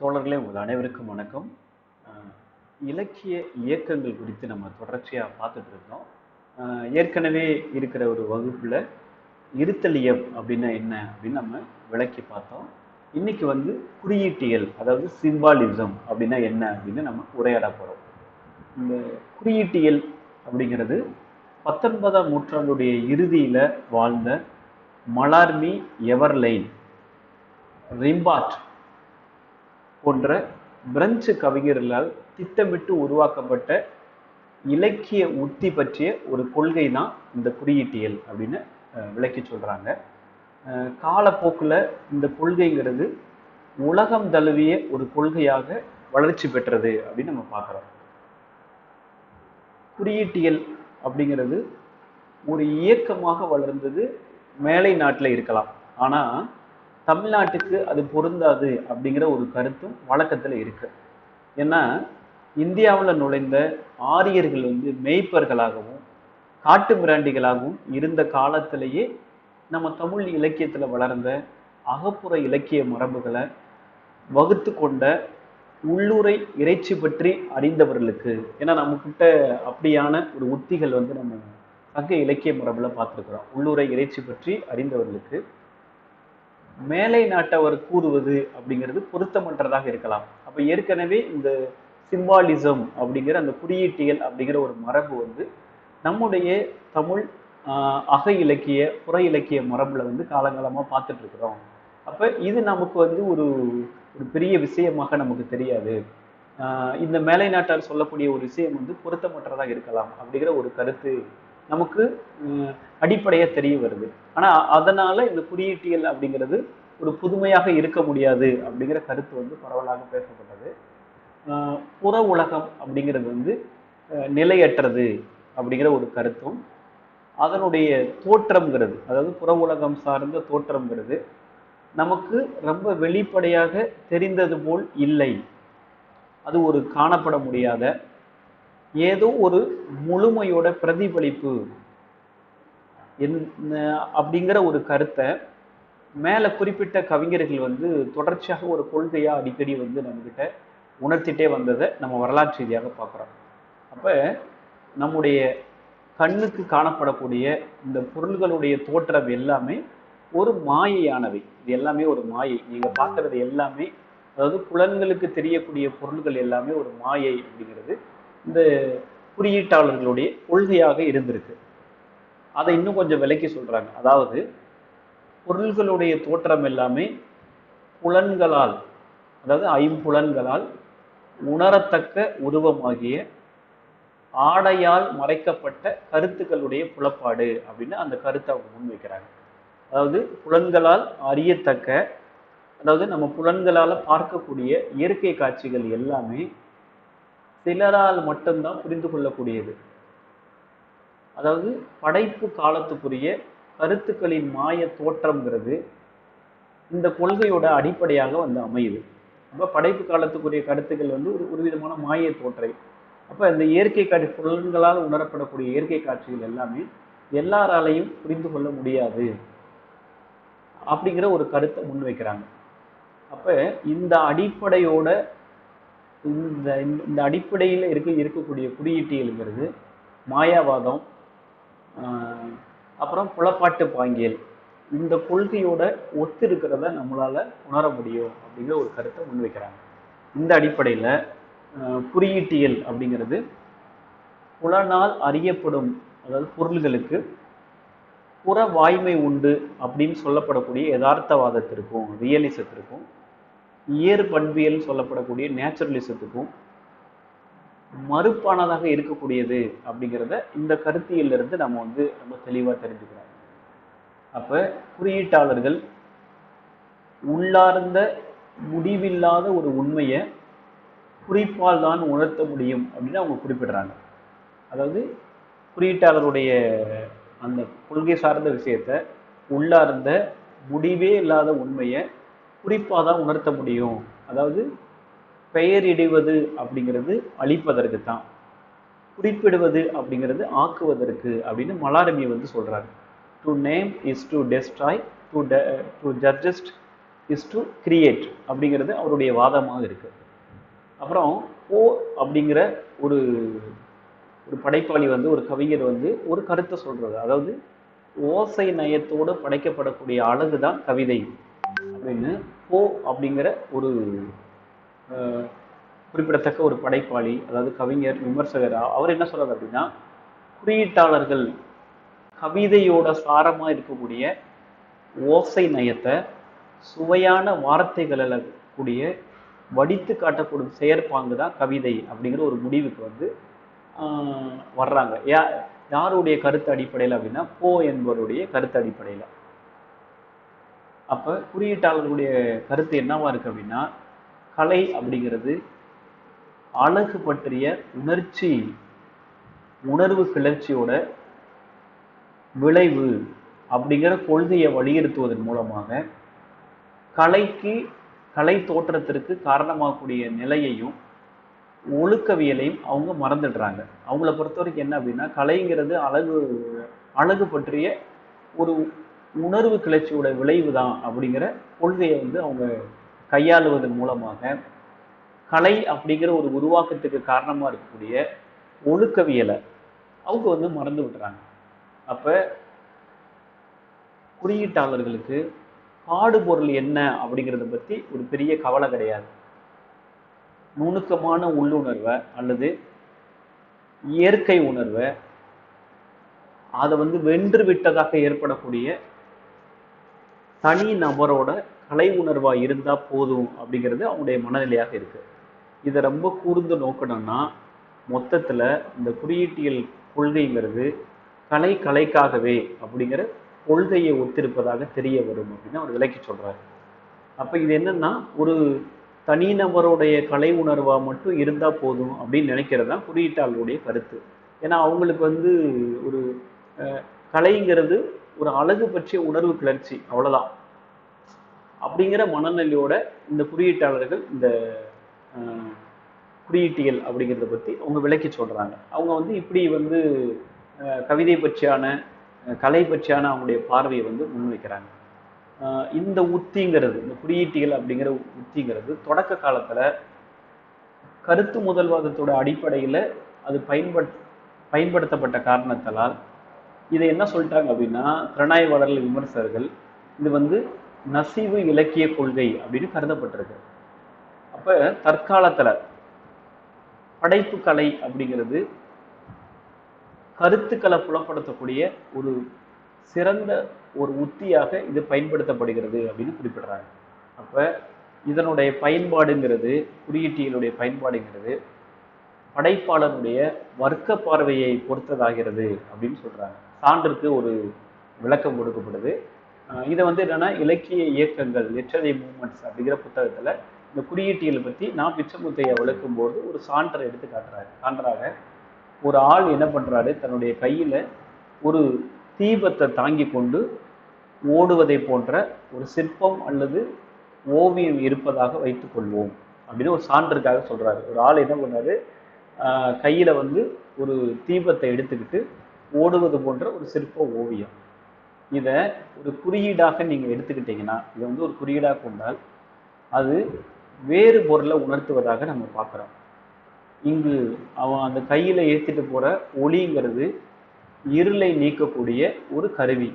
தோழர்களே உங்கள் அனைவருக்கும் வணக்கம். இலக்கிய இயக்கங்கள் குறித்து நம்ம தொடர்ச்சியாக பார்த்துட்டு இருக்கோம் ஏற்கனவே இருக்கிற ஒரு வகுப்பில் இருத்தலியம் அப்படின்னா என்ன அப்படின்னு நம்ம விளக்கி பார்த்தோம். இன்னைக்கு வந்து குறியீட்டியல் அதாவது சிம்பாலிசம் அப்படின்னா என்ன அப்படின்னு நம்ம உரையாட போகிறோம் இந்த குறியீட்டியல் அப்படிங்கிறது பத்தொன்பதாம் நூற்றாண்டுடைய இறுதியில் வாழ்ந்த மலார்மி எவர்லைன் ரிம்பாட் போன்ற பிரெஞ்சு கவிஞர்களால் திட்டமிட்டு உருவாக்கப்பட்ட இலக்கிய உத்தி பற்றிய ஒரு கொள்கை தான் இந்த குறியீட்டியல் அப்படின்னு விளக்கி சொல்கிறாங்க காலப்போக்கில் இந்த கொள்கைங்கிறது உலகம் தழுவிய ஒரு கொள்கையாக வளர்ச்சி பெற்றது அப்படின்னு நம்ம பார்க்குறோம். குறியீட்டியல் அப்படிங்கிறது ஒரு இயக்கமாக வளர்ந்தது மேலை நாட்டில் இருக்கலாம். ஆனால் தமிழ்நாட்டுக்கு அது பொருந்தாது அப்படிங்கிற ஒரு கருத்தும் வழக்கத்தில் இருக்கு. ஏன்னா இந்தியாவில் நுழைந்த ஆரியர்கள் வந்து மேய்ப்பர்களாகவும் காட்டு மிராண்டிகளாகவும் இருந்த காலத்திலேயே நம்ம தமிழ் இலக்கியத்தில் வளர்ந்த அகப்புற இலக்கிய மரபுகளை வகுத்து கொண்ட உள்ளுரை இறைச்சி பற்றி அறிந்தவர்களுக்கு ஏன்னா நம்மக்கிட்ட அப்படியான ஒரு உத்திகள் வந்து நம்ம சங்க இலக்கிய மரபில் பார்த்துருக்குறோம். உள்ளுரை இறைச்சி பற்றி அறிந்தவர்களுக்கு. மேலை நாட்டவர் கூறுவது அப்படிங்கிறது பொருத்தமற்றதாக இருக்கலாம். அப்போ ஏற்கனவே இந்த சிம்பாலிசம் அப்படிங்கிற அந்த குறியீட்டியல் அப்படிங்கிற ஒரு மரபு வந்து நம்முடைய தமிழ் அக இலக்கிய புற இலக்கிய மரபுல வந்து காலங்காலமாக பார்த்துட்டு இருக்கிறோம் அப்போ இது நமக்கு வந்து ஒரு ஒரு பெரிய விஷயமாக நமக்கு தெரியாது. இந்த மேலை நாட்டார் சொல்லக்கூடிய ஒரு விஷயம் வந்து பொருத்தமற்றதாக இருக்கலாம் அப்படிங்கிற ஒரு கருத்து நமக்கு அடிப்படையாக தெரிய வருது. ஆனால் அதனால இந்த குறியீட்டியல் அப்படிங்கிறது ஒரு புதுமையாக இருக்க முடியாது அப்படிங்கிற கருத்து வந்து பரவலாக பேசப்பட்டது. புற உலகம் அப்படிங்கிறது வந்து நிலையற்றது அப்படிங்கிற ஒரு கருத்தும் அதனுடைய தோற்றம்ங்கிறது அதாவது புற உலகம் சார்ந்த தோற்றம்ங்கிறது நமக்கு ரொம்ப வெளிப்படையாக தெரிந்தது போல் இல்லை. அது ஒரு காணப்பட முடியாத ஏதோ ஒரு முழுமையோட பிரதிபலிப்பு. அப்படிங்கிற ஒரு கருத்தை மேலே குறிப்பிட்ட கவிஞர்கள் வந்து தொடர்ச்சியாக ஒரு கொள்கையாக அடிக்கடி வந்து நம்மக்கிட்ட உணர்த்திட்டே வந்ததை நம்ம வரலாற்று ரீதியாக பார்க்குறோம். அப்போ நம்முடைய கண்ணுக்கு காணப்படக்கூடிய இந்த பொருள்களுடைய தோற்றம் எல்லாமே ஒரு மாயையானவை. இது எல்லாமே ஒரு மாயை. நீங்கள் பார்க்குறது எல்லாமே அதாவது புலன்களுக்கு தெரியக்கூடிய பொருள்கள் எல்லாமே ஒரு மாயை அப்படிங்கிறது. இந்த குறியீட்டாளர்களுடைய கொள்கையாக இருந்திருக்கு. அதை இன்னும் கொஞ்சம் விலக்கி சொல்றாங்க. அதாவது பொருள்களுடைய தோற்றம் எல்லாமே புலன்களால் அதாவது ஐம்புலன்களால் உணரத்தக்க உருவமாகிய ஆடையால் மறைக்கப்பட்ட கருத்துக்களுடைய புலப்பாடு அப்படின்னு அந்த கருத்தை அவங்க முன்வைக்கிறாங்க. அதாவது புலன்களால் அறியத்தக்க அதாவது நம்ம புலன்களால் பார்க்கக்கூடிய இயற்கை காட்சிகள் எல்லாமே சிலரால் மட்டும்தான் புரிந்து கொள்ளக்கூடியது. அதாவது படைப்பு காலத்துக்குரிய கருத்துக்களின் மாய தோற்றம்ங்கிறது இந்த கொள்கையோட அடிப்படையாக வந்து அமையுது. அப்போ படைப்பு காலத்துக்குரிய கருத்துக்கள் வந்து ஒரு ஒரு விதமான மாய தோற்றை. அப்போ இந்த இயற்கை காட்சி புலன்களால் உணரப்படக்கூடிய இயற்கை காட்சிகள் எல்லாமே எல்லாராலையும் புரிந்து கொள்ள முடியாது அப்படிங்கிற ஒரு கருத்தை முன்வைக்கிறாங்க. அப்ப இந்த அடிப்படையோட இந்த இந்த- இந்த அடிப்படையில் இருக்க இருக்கக்கூடிய குறியீட்டியலுங்கிறது மாயாவாதம் அப்புறம் புலப்பாட்டு பாங்கியல். இந்த கொள்கையோட ஒத்து இருக்கிறத நம்மளால உணர முடியும் அப்படிங்கிற ஒரு கருத்தை முன்வைக்கிறாங்க இந்த அடிப்படையில் குறியீட்டியல் அப்படிங்கிறது புலனால் அறியப்படும் அதாவது பொருள்களுக்கு புற வாய்மை உண்டு அப்படின்னு சொல்லப்படக்கூடிய யதார்த்தவாதத்திற்கும் ரியலிசத்திற்கும் இயற்பண்பியல் சொல்லப்படக்கூடிய நேச்சுரலிசத்துக்கும் மறுப்பானதாக இருக்கக்கூடியது அப்படிங்கிறத இந்த கருத்தியல்லிருந்து நம்ம வந்து ரொம்ப தெளிவாக தெரிஞ்சுக்கிறோம். அப்போ குறியீட்டாளர்கள் உள்ளார்ந்த முடிவில்லாத ஒரு உண்மையை குறிப்பால் தான் உணர்த்த முடியும் அப்படின்னு அவங்க குறிப்பிடுறாங்க. அதாவது குறியீட்டாளருடைய அந்த கொள்கை சார்ந்த விஷயத்த உள்ளார்ந்த முடிவே இல்லாத உண்மையை குறிப்பாக தான் உணர்த்த முடியும். அதாவது பெயரிடுவது அப்படிங்கிறது அழிப்பதற்கு தான். குறிப்பிடுவது அப்படிங்கிறது ஆக்குவதற்கு அப்படின்னு மலாரமி வந்து சொல்கிறாரு to name is to destroy to to suggest is to create அப்படிங்கிறது அவருடைய வாதமாக இருக்குது அப்புறம் ஓ அப்படிங்கிற ஒரு ஒரு படைப்பாளி வந்து ஒரு கவிஞர் வந்து ஒரு கருத்தை சொல்கிறது அதாவது ஓசை நயத்தோடு படைக்கப்படக்கூடிய அழகு தான் கவிதை. அப்படின்னு போ அப்படிங்கிற ஒரு குறிப்பிடத்தக்க ஒரு படைப்பாளி அதாவது கவிஞர் விமர்சகர் அவர் என்ன சொல்றாரு அப்படின்னா குறியீட்டாளர்கள் கவிதையோட சாரமாக இருக்கக்கூடிய ஓசை நயத்தை சுவையான வார்த்தைகளில் கூடிய வடித்து காட்டக்கூடிய செயற்பாங்கு தான் கவிதை அப்படிங்கிற ஒரு முடிவுக்கு வந்து வர்றாங்க. யா யாருடைய கருத்து அடிப்படையில் அப்படின்னா போ என்பவருடைய கருத்து அடிப்படையில். அப்போ குறியீட்டாளர்களுடைய கருத்து என்னவா இருக்கு அப்படின்னா கலை அப்படிங்கிறது அழகு பற்றிய உணர்ச்சி உணர்வு கிளர்ச்சியோட விளைவு அப்படிங்கிற கொள்கையை வலியுறுத்துவதன் மூலமாக கலைக்கு கலை தோற்றத்திற்கு காரணமாகக்கூடிய நிலையையும் ஒழுக்கவியலையும் அவங்க மறந்துடுறாங்க. அவங்கள பொறுத்த வரைக்கும் என்ன அப்படின்னா கலைங்கிறது அழகு அழகு பற்றிய ஒரு உணர்வு கிளர்ச்சியோட விளைவு தான் அப்படிங்கிற கொள்கையை வந்து அவங்க கையாளுவதன் மூலமாக கலை அப்படிங்கிற ஒரு உருவாக்கத்துக்கு காரணமாக இருக்கக்கூடிய ஒழுக்கவியலை அவங்க வந்து மறந்து விடுறாங்க அப்போ குறியீட்டாளர்களுக்கு பாடுபொருள் என்ன அப்படிங்கிறத பற்றி ஒரு பெரிய கவலை கிடையாது. நுணுக்கமான உள்ளுணர்வை அல்லது இயற்கை உணர்வை அதை வந்து வென்று விட்டதாக ஏற்படக்கூடிய தனி நபரோட கலை உணர்வா இருந்தா போதும் அப்படிங்கிறது அவங்களுடைய மனநிலையாக இருக்கு. இதை ரொம்ப கூர்ந்து நோக்கணும்னா மொத்தத்துல இந்த குறியீட்டியல் கொள்கைங்கிறது கலை கலைக்காகவே அப்படிங்கிற கொள்கையை ஒத்திருப்பதாக தெரிய வரும் அப்படின்னு அவர் விளக்கி சொல்றாரு. அப்ப இது என்னன்னா ஒரு தனிநபருடைய கலை உணர்வா மட்டும் இருந்தா போதும் அப்படின்னு நினைக்கிறது தான் குறியீட்டாளருடைய கருத்து. ஏன்னா அவங்களுக்கு வந்து ஒரு கலைங்கிறது ஒரு அழகு பற்றிய உணர்வு கிளர்ச்சி அவ்வளவுதான். அப்படிங்கிற மனநிலையோட இந்த குறியீட்டாளர்கள் இந்த குறியீட்டியல் அப்படிங்கிறத பத்தி அவங்க விளக்கி சொல்றாங்க. அவங்க வந்து இப்படி வந்து கவிதை பற்றியான கலை பற்றியான அவங்களுடைய பார்வையை வந்து முன்வைக்கிறாங்க. இந்த உத்திங்கிறது இந்த குறியீட்டியல் அப்படிங்கிற உத்திங்கிறது தொடக்க காலத்துல கருத்து முதல்வாதத்தோட அடிப்படையில அது பயன்பட் பயன்படுத்தப்பட்ட காரணத்தால் இதை என்ன சொல்லிட்டாங்க அப்படின்னா திறனாய்வாளர்கள் விமர்சகர்கள் இது வந்து நசிவு இலக்கிய கொள்கை அப்படின்னு கருதப்பட்டிருக்கு. அப்ப தற்காலத்துல படைப்பு கலை அப்படிங்கிறது கருத்துக்களை புலப்படுத்தக்கூடிய ஒரு சிறந்த ஒரு உத்தியாக இது பயன்படுத்தப்படுகிறது அப்படின்னு குறிப்பிடுறாங்க. அப்ப இதனுடைய பயன்பாடுங்கிறது குறியீட்டியலுடைய பயன்பாடுங்கிறது படைப்பாளனுடைய வர்க்க பார்வையை பொறுத்ததாகிறது அப்படின்னு சொல்றாங்க. சான்றுக்கு ஒரு விளக்கம் கொடுக்கப்படுது. இதை வந்து என்னன்னா இலக்கிய இயக்கங்கள் லிட்ரரி மூமெண்ட்ஸ் அப்படிங்கிற புத்தகத்துல இந்த குறியீட்டியல் பத்தி நான் பிச்சமுத்தையை விளக்கும் போது ஒரு சான்றை எடுத்து காட்டுறாரு சான்றாக ஒரு ஆள் என்ன பண்றாரு தன்னுடைய கையில ஒரு தீபத்தை தாங்கி கொண்டு ஓடுவதை போன்ற ஒரு சிற்பம் அல்லது ஓவியம் இருப்பதாக வைத்துக் கொள்வோம் அப்படின்னு ஒரு சான்றுக்காக சொல்றாரு. ஒரு ஆள் என்ன பண்ணாரு கையில் கையில வந்து ஒரு தீபத்தை எடுத்துக்கிட்டு ஓடுவது போன்ற ஒரு சிற்ப ஓவியம். இதை ஒரு குறியீடாக நீங்கள் எடுத்துக்கிட்டீங்கன்னா இதை வந்து ஒரு குறியீடாக கொண்டால் அது வேறு பொருளை உணர்த்துவதாக நம்ம பார்க்குறோம். இங்கு அவன் அந்த கையில் ஏற்றிட்டு போகிற ஒளிங்கிறது இருளை நீக்கக்கூடிய ஒரு கருவி.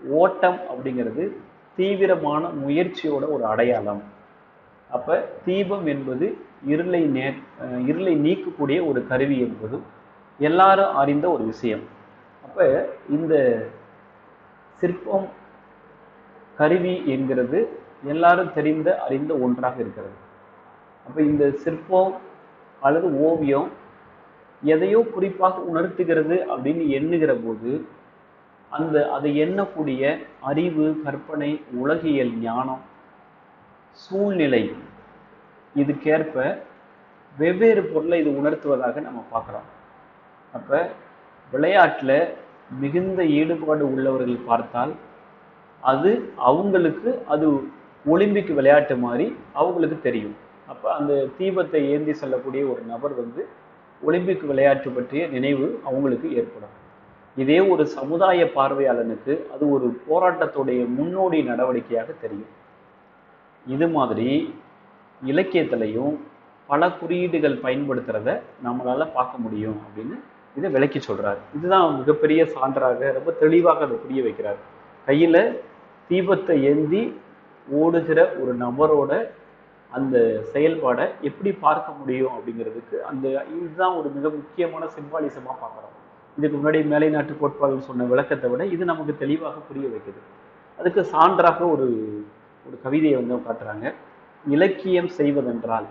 ஓட்டம் அப்படிங்கிறது தீவிரமான முயற்சியோட ஒரு அடையாளம். அப்போ தீபம் என்பது இருளை நே இருளை நீக்கக்கூடிய ஒரு கருவி என்பதும் எல்லாரும் அறிந்த ஒரு விஷயம். அப்போ இந்த சிற்பம் கருவி என்கிறது எல்லாரும் தெரிந்த அறிந்த ஒன்றாக இருக்கிறது. அப்போ இந்த சிற்பம் அல்லது ஓவியம் எதையோ குறிப்பாக உணர்த்துகிறது அப்படின்னு எண்ணுகிற போது அந்த அதை எண்ணக்கூடிய அறிவு கற்பனை உலகியல் ஞானம் சூழ்நிலை இதுக்கேற்ப வெவ்வேறு பொருளை இது உணர்த்துவதாக நம்ம பார்க்குறோம். அப்போ விளையாட்டில் மிகுந்த ஈடுபாடு உள்ளவர்கள் பார்த்தால் அது அவங்களுக்கு அது ஒலிம்பிக் விளையாட்டு மாதிரி அவங்களுக்கு தெரியும். அப்போ அந்த தீபத்தை ஏந்தி செல்லக்கூடிய ஒரு நபர் வந்து ஒலிம்பிக் விளையாட்டு பற்றிய நினைவு அவங்களுக்கு ஏற்படும். இதே ஒரு சமுதாய பார்வையாளனுக்கு அது ஒரு போராட்டத்துடைய முன்னோடி நடவடிக்கையாக தெரியும். இது மாதிரி இலக்கியத்திலையும் பல குறியீடுகள் பயன்படுத்துகிறத நம்மளால் பார்க்க முடியும் அப்படின்னு இதை விளக்கி சொல்றாரு. இதுதான் மிகப்பெரிய சான்றாக ரொம்ப தெளிவாக அதை புரிய வைக்கிறார். கையில தீபத்தை ஏந்தி ஓடுகிற ஒரு நபரோட அந்த செயல்பாடை எப்படி பார்க்க முடியும் அப்படிங்கிறதுக்கு அந்த இதுதான் ஒரு மிக முக்கியமான சிம்பாலிசமா பார்க்குறோம். இதுக்கு முன்னாடி மேலை நாட்டு கோட்பாடுகள் சொன்ன விளக்கத்தை விட இது நமக்கு தெளிவாக புரிய வைக்குது. அதுக்கு சான்றாக ஒரு ஒரு கவிதையை வந்து காட்டுறாங்க. இலக்கியம் செய்வதென்றால்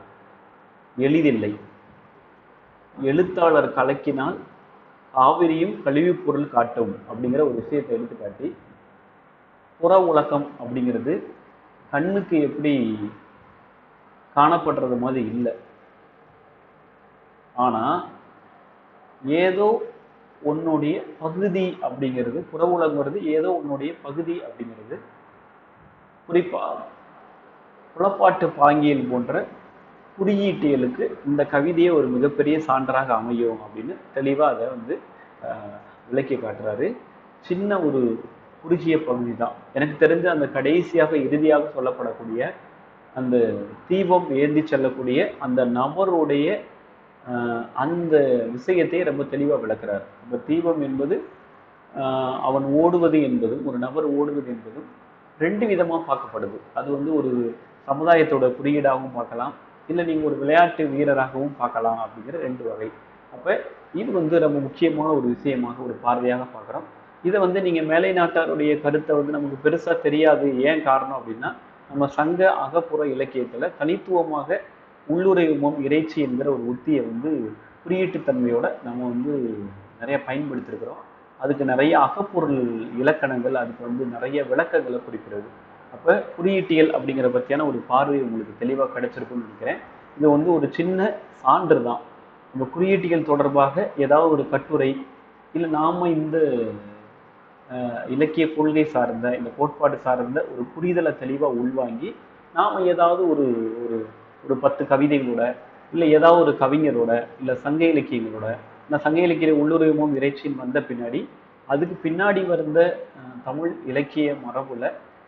எளிதில்லை. எழுத்தாளர் கலக்கினால் காவிரியும் கழிவுப் பொருள் காட்டும் அப்படிங்கிற ஒரு விஷயத்தை எடுத்துக்காட்டி புற உலகம் அப்படிங்கிறது கண்ணுக்கு எப்படி காணப்படுறது மாதிரி இல்லை. ஆனா ஏதோ உன்னுடைய பகுதி அப்படிங்கிறது புற உலகங்கிறது ஏதோ உன்னுடைய பகுதி அப்படிங்கிறது குறிப்பா புலப்பாட்டு பாங்கியல் போன்ற குறியீட்டியலுக்கு இந்த கவிதையே ஒரு மிகப்பெரிய சான்றாக அமையும் அப்படின்னு தெளிவாக அதை வந்து விளக்கி காட்டுறாரு. சின்ன ஒரு குறுகிய பகுதி தான். எனக்கு தெரிஞ்ச அந்த கடைசியாக இறுதியாக சொல்லப்படக்கூடிய அந்த தீபம் ஏந்தி செல்லக்கூடிய அந்த நபருடைய அந்த விஷயத்தை ரொம்ப தெளிவாக விளக்குறார். அந்த தீபம் என்பது அவன் ஓடுவது என்பதும் ஒரு நபர் ஓடுவது என்பதும் ரெண்டு விதமாக பார்க்கப்படுது. அது வந்து ஒரு சமுதாயத்தோட குறியீடாகவும் பார்க்கலாம். இல்லை நீங்கள் ஒரு விளையாட்டு வீரராகவும் பார்க்கலாம் அப்படிங்கிற ரெண்டு வகை. அப்போ இது வந்து ரொம்ப முக்கியமான ஒரு விஷயமாக ஒரு பார்வையாக பார்க்குறோம். இதை வந்து நீங்கள் மேலை நாட்டாருடைய கருத்தை வந்து நமக்கு பெருசாக தெரியாது. ஏன் காரணம் அப்படின்னா நம்ம சங்க அகப்புற இலக்கியத்தில் தனித்துவமாக உள்ளுரையுமம் இறைச்சி என்கிற ஒரு உத்தியை வந்து குறியீட்டுத்தன்மையோட நம்ம வந்து நிறைய பயன்படுத்திருக்கிறோம். அதுக்கு நிறைய அகப்பொருள் இலக்கணங்கள் அதுக்கு வந்து நிறைய விளக்கங்களை குறிக்கிறது. அப்போ குறியீட்டியல் அப்படிங்கிற பற்றியான ஒரு பார்வை உங்களுக்கு தெளிவாக கிடைச்சிருக்கும்னு நினைக்கிறேன். இது வந்து ஒரு சின்ன சான்று தான். நம்ம குறியீட்டியல் தொடர்பாக ஏதாவது ஒரு கட்டுரை இல்லை நாம் இந்த இலக்கிய கொள்கை சார்ந்த இந்த கோட்பாடு சார்ந்த ஒரு புரிதலை தெளிவாக உள்வாங்கி நாம் ஏதாவது ஒரு ஒரு ஒரு பத்து கவிதைகளோட இல்லை ஏதாவது ஒரு கவிஞரோட இல்லை சங்க இலக்கியங்களோட இந்த சங்க இலக்கிய உள்ளுரிமமும் இறைச்சியும் வந்த பின்னாடி அதுக்கு பின்னாடி வந்த தமிழ் இலக்கிய மரபுல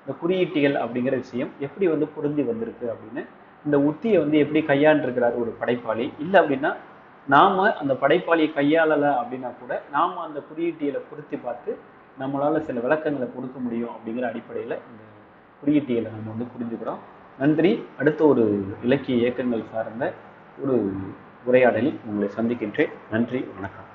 இந்த குறியீட்டிகள் அப்படிங்கிற விஷயம் எப்படி வந்து பொருந்தி வந்திருக்கு அப்படின்னு இந்த உத்தியை வந்து எப்படி கையாண்டிருக்கிறார் ஒரு படைப்பாளி? இல்லை அப்படின்னா நாம் அந்த படைப்பாளியை கையாளலை அப்படின்னா கூட நாம் அந்த குறியீட்டியலை பொருத்தி பார்த்து நம்மளால் சில விளக்கங்களை கொடுக்க முடியும் அப்படிங்கிற அடிப்படையில் இந்த குறியீட்டியலை நம்ம வந்து புரிஞ்சுக்கிறோம். நன்றி. அடுத்த ஒரு இலக்கிய இயக்கங்கள் சார்ந்த ஒரு உரையாடலில் உங்களை சந்திக்கின்றேன். நன்றி. வணக்கம்.